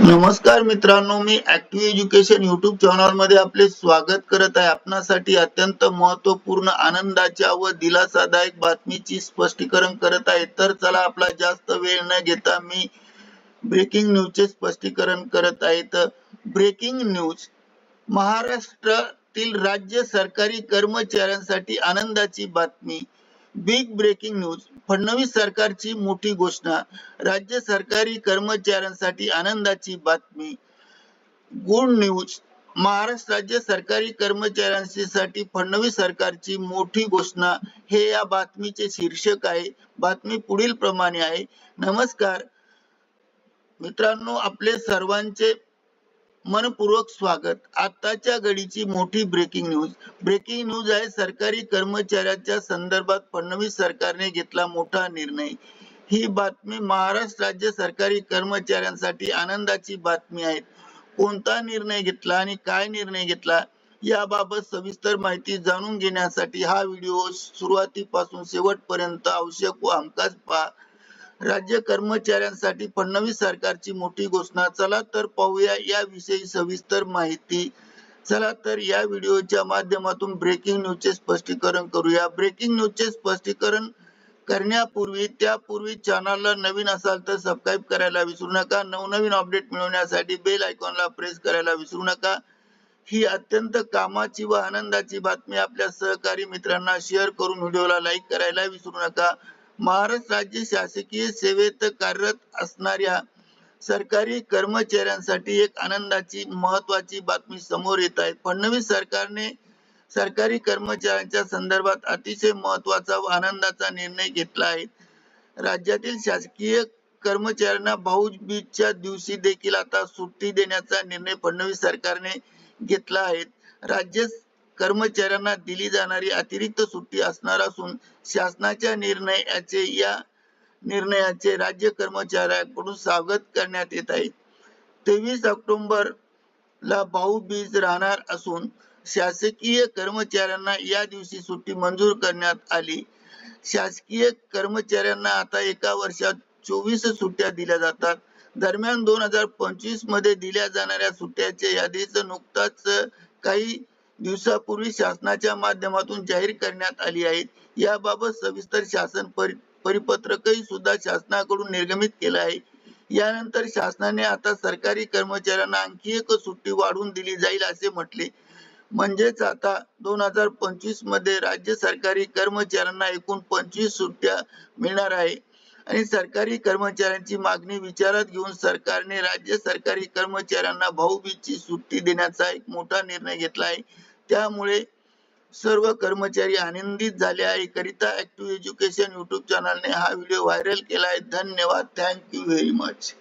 नमस्कार मित्रांनो मी ऍक्टिव्ह एज्युकेशन युट्यूब चॅनलमध्ये आपले स्वागत करत आहे. आपणासाठी अत्यंत महत्त्वपूर्ण आनंदाच्या व दिलासादायक बातमीची स्पष्टीकरण करत आहे. तर चला आपला जास्त वेळ न घेता मी ब्रेकिंग न्यूजचे स्पष्टीकरण करत आहे. तर ब्रेकिंग न्यूज महाराष्ट्रातील राज्य सरकारी कर्मचाऱ्यांसाठी आनंदाची बातमी. बिग ब्रेकिंग न्यूज फडणवीस सरकारची मोठी घोषणा. राज्य सरकारी कर्मचाऱ्यांसाठी आनंदाची बातमी. गुड न्यूज महाराष्ट्र राज्य सरकारी कर्मचाऱ्यांसाठी फडणवीस सरकारची मोठी घोषणा. हे या बातमीचे शीर्षक आहे. बातमी पुढील प्रमाणे आहे. नमस्कार. मित्रांनो आपले सर्वांचे मनपूर्वक स्वागत. आताच्या घडीची मोठी ब्रेकिंग न्यूज ब्रेकिंग न्यूज आहे सरकारी कर्मचाऱ्याच्या संदर्भात फडणवीस सरकारने घेतला मोठा निर्णय. ही बातमी महाराष्ट्र राज्य सरकारी कर्मचाऱ्यांसाठी आनंदाची बातमी आहे. कोणता निर्णय घेतला आणि काय निर्णय घेतला याबाबत सविस्तर माहिती जाणून घेण्यासाठी हा व्हिडिओ सुरुवातीपासून शेवटपर्यंत आवश्यक व हमखास पहा. राज्य कर्मचाऱ्यांसाठी फडणवीस सरकारची मोठी घोषणा. चला तर पाहूया याविषयी सविस्तर माहिती. चला तर या व्हिडिओच्या माध्यमातून ब्रेकिंग न्यूजचे स्पष्टीकरण करूया. ब्रेकिंग न्यूजचे स्पष्टीकरण करण्यापूर्वी त्यापूर्वी चॅनलला नवीन असाल तर सबस्क्राईब करायला विसरू नका. नवनवीन अपडेट मिळवण्यासाठी बेल आयकॉनला प्रेस करायला विसरू नका. ही अत्यंत कामाची व आनंदाची बातमी आपल्या सहकारी मित्रांना शेअर करून व्हिडिओला लाईक करायला विसरू नका. महाराष्ट्र राज्य शासकीय सेवेत कार्यरत असणाऱ्या सरकारी कर्मचाऱ्यांसाठी एक आनंदाची महत्वाची बातमी समोर येत आहे. फडणवीस सरकारने सरकारी कर्मचाऱ्यांच्या संदर्भात अतिशय महत्त्वाचा व आनंदाचा निर्णय घेतला आहे. राज्यातील शासकीय कर्मचाऱ्यांना भाऊबीजच्या दिवशी देखील आता सुट्टी देण्याचा निर्णय फडणवीस सरकारने घेतला आहे. राज्य कर्मचाऱ्यांना दिली जाणारी अतिरिक्त सुट्टी असणार असून शासनाच्या निर्णयाचे या निर्णयाचे राज्य कर्मचाऱ्यांकडून स्वागत करण्यात येत आहे. तेवीस ऑक्टोबर ला भाऊबीज राहणार असून शासकीय कर्मचाऱ्यांना या दिवशी सुट्टी मंजूर करण्यात आली. शासकीय कर्मचाऱ्यांना आता एका वर्षात चोवीस सुट्ट्या दिल्या जातात. दरम्यान दोन हजार पंचवीसमध्ये दिल्या जाणाऱ्या सुट्ट्याच्या यादीच नुकताच काही दिवसापूर्वी शासनाच्या माध्यमातून जाहीर करण्यात आली आहेत. याबाबत सविस्तर शासन परि परिपत्रकही सुद्धा शासनाकडून निर्गमित केलं आहे. यानंतर शासनाने आता सरकारी कर्मचाऱ्यांना आणखी एक सुट्टी वाढवून दिली जाईल असे म्हटले. म्हणजेच आता दोन हजार पंचवीसमध्ये राज्य सरकारी कर्मचाऱ्यांना एकूण पंचवीस सुट्ट्या मिळणार आहे. आणि सरकारी कर्मचाऱ्यांची मागणी विचारात घेऊन सरकारने राज्य सरकारी कर्मचाऱ्यांना भाऊबीजची सुट्टी देण्याचा एक मोठा निर्णय घेतला आहे. त्यामुळे सर्व कर्मचारी आनंदित झाले आहे. करिता ऍक्टिव्ह एज्युकेशन युट्यूब चॅनलने हा व्हिडिओ व्हायरल केला आहे. धन्यवाद. Thank you very much